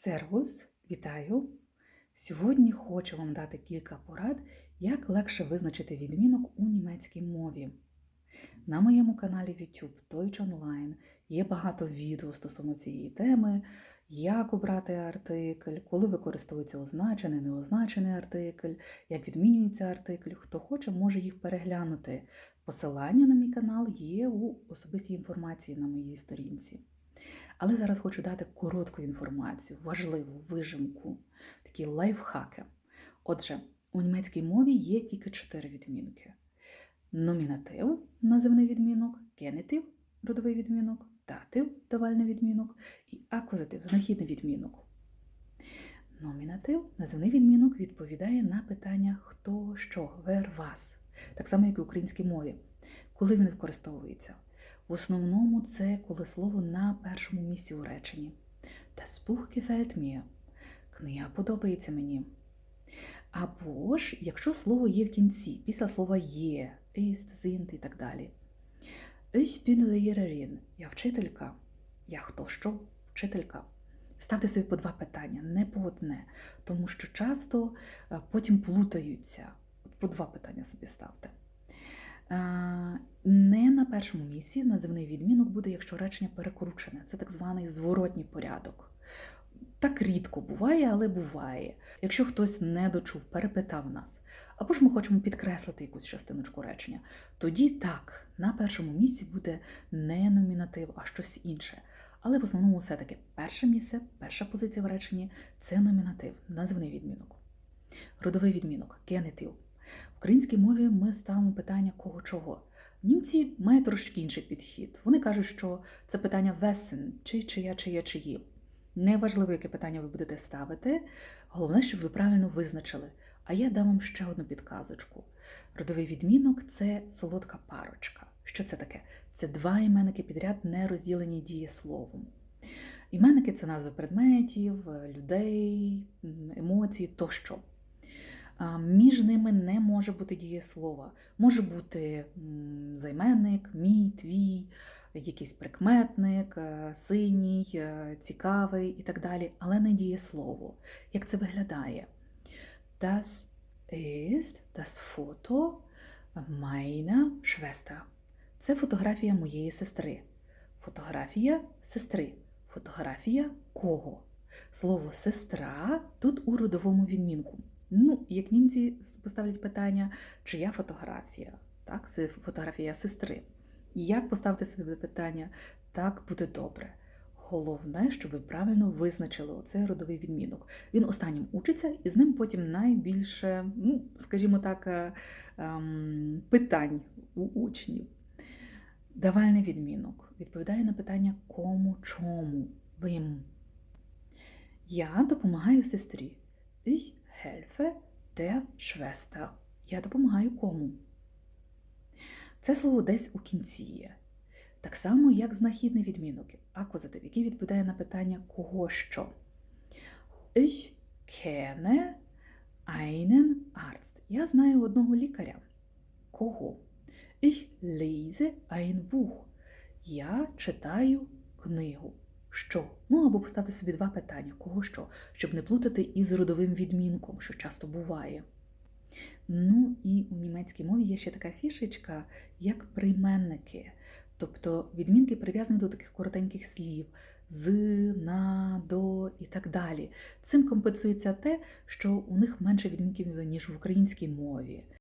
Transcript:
Сервус, вітаю! Сьогодні хочу вам дати кілька порад, як легше визначити відмінок у німецькій мові. На моєму каналі YouTube Deutsch Online є багато відео стосовно цієї теми, як обрати артикль, коли використовується означений, неозначений артикль, як відмінюється артикль. Хто хоче, може їх переглянути. Посилання на мій канал є у особистій інформації на моїй сторінці. Але зараз хочу дати коротку інформацію, важливу вижимку, такі лайфхаки. Отже, у німецькій мові є тільки чотири відмінки: номінатив, називний відмінок, генетив, родовий відмінок, датив, давальний відмінок і акузатив, знахідний відмінок. Номінатив, називний відмінок, відповідає на питання хто, що, вер, вас. Так само, як і в українській мові. Коли він використовується? В основному це коли слово на першому місці у реченні. Das Buch gefällt. Книга подобається мені. Або ж, якщо слово є в кінці, після слова є, ist, sind і так далі. Ich bin Lehrerin. Я вчителька. Я хто що? Вчителька. Ставте собі по два питання, не по одне, тому що часто е, потім плутаються. По два питання собі ставте. Першому місці називний відмінок буде, якщо речення перекручене. Це так званий зворотній порядок. Так рідко буває, але буває. Якщо хтось не дочув, перепитав нас, або ж ми хочемо підкреслити якусь частиночку речення, тоді так, на першому місці буде не номінатив, а щось інше. Але в основному все-таки перше місце, перша позиція в реченні це номінатив, називний відмінок. Родовий відмінок, генетив. В українській мові ми ставимо питання кого чого. Німці мають трошки інший підхід. Вони кажуть, що це питання весен, чи чия, чия, чиї. Неважливо, яке питання ви будете ставити, головне, щоб ви правильно визначили. А я дам вам ще одну підказочку. Родовий відмінок це солодка парочка. Що це таке? Це два іменники підряд, не розділені дієсловом. Іменники це назви предметів, людей, емоцій тощо. Між ними не може бути дієслова. Може бути займенник, мій, твій, якийсь прикметник, е, синій, е, цікавий і так далі, але не дієслово. Як це виглядає? Das ist das Foto meiner Schwester. Це фотографія моєї сестри. Фотографія сестри. Фотографія кого? Слово сестра тут у родовому відмінку. Ну, як німці поставлять питання, чия фотографія? Так, це фотографія сестри. Як поставити собі питання? Так буде добре. Головне, щоб ви правильно визначили оцей родовий відмінок. Він останнім учиться, і з ним потім найбільше, ну, скажімо так, е, ем, питань у учнів. Давальний відмінок відповідає на питання кому, чому, вим. Я допомагаю сестрі. Ich helfe der Schwester. Я допомагаю кому? Це слово десь у кінці є. Так само, як знахідний відмінок, акузатив, який відповідає на питання кого що. Ich kenne einen Arzt. Я знаю одного лікаря. Кого? Ich lese ein Buch. Я читаю книгу. Що? Ну або поставити собі два питання: кого що, щоб не плутати із родовим відмінком, що часто буває. Ну і у німецькій мові є ще така фішечка, як прийменники. Тобто відмінки прив'язані до таких коротеньких слів з, на, до і так далі. Цим компенсується те, що у них менше відмінків, ніж в українській мові.